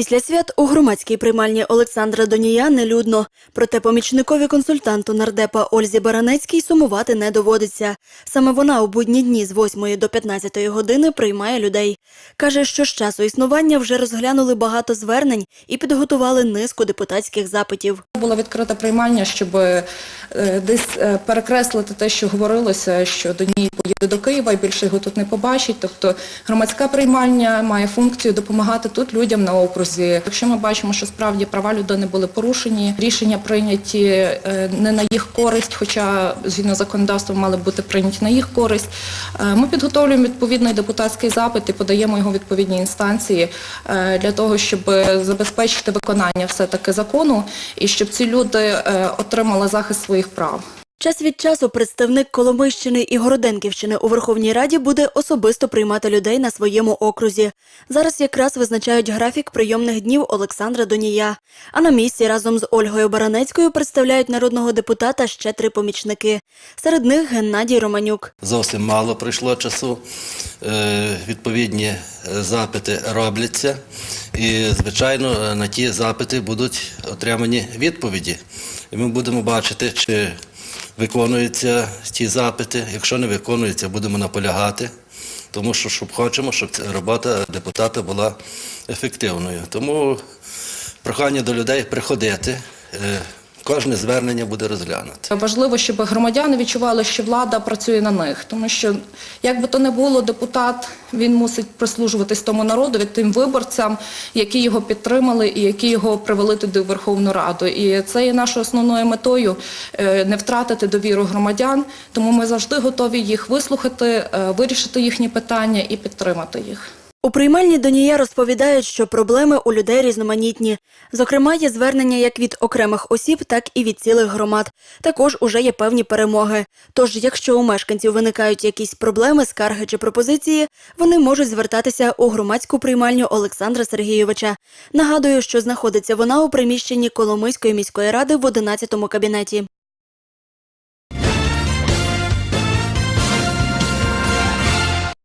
Після свят у громадській приймальні Олександра Донія нелюдно. Проте помічникові консультанту нардепа Ользі Баранецькій сумувати не доводиться. Саме вона у будні дні з 8 до 15 години приймає людей. Каже, що з часу існування вже розглянули багато звернень і підготували низку депутатських запитів. Була відкрита приймальня, щоб е, десь е, перекреслити те, що говорилося, що до ній поїде до Києва і більше його тут не побачить. Тобто громадська приймальня має функцію допомагати тут людям на окрузі. Якщо ми бачимо, що справді права людини були порушені, рішення прийняті е, не на їх користь, хоча згідно законодавства мали бути прийняті на їх користь, е, ми підготовлюємо відповідний депутатський запит і подаємо його відповідній інстанції е, для того, щоб забезпечити виконання все-таки закону і щоб ці люди отримали захист своїх прав. Час від часу представник Коломийщини і Городенківщини у Верховній Раді буде особисто приймати людей на своєму окрузі. Зараз якраз визначають графік прийомних днів Олександра Донія. А на місці разом з Ольгою Баранецькою представляють народного депутата ще три помічники. Серед них Геннадій Романюк. Зовсім мало пройшло часу. Е, Відповідні е, запити робляться. І, звичайно, е, на ті запити будуть отримані відповіді. І ми будемо бачити, чи виконуються ті запити. Якщо не виконуються, будемо наполягати. Тому що щоб хочемо, щоб робота депутата була ефективною. Тому прохання до людей приходити. Кожне звернення буде розглянуто. Важливо, щоб громадяни відчували, що влада працює на них, тому що як би то не було, депутат він мусить прислужуватись тому народу, тим виборцям, які його підтримали і які його привели туди в Верховну Раду. І це є нашою основною метою е, не втратити довіру громадян. Тому ми завжди готові їх вислухати, е, вирішити їхні питання і підтримати їх. У приймальні Донія розповідають, що проблеми у людей різноманітні. Зокрема, є звернення як від окремих осіб, так і від цілих громад. Також уже є певні перемоги. Тож, якщо у мешканців виникають якісь проблеми, скарги чи пропозиції, вони можуть звертатися у громадську приймальню Олександра Сергійовича. Нагадую, що знаходиться вона у приміщенні Коломийської міської ради в 11 кабінеті.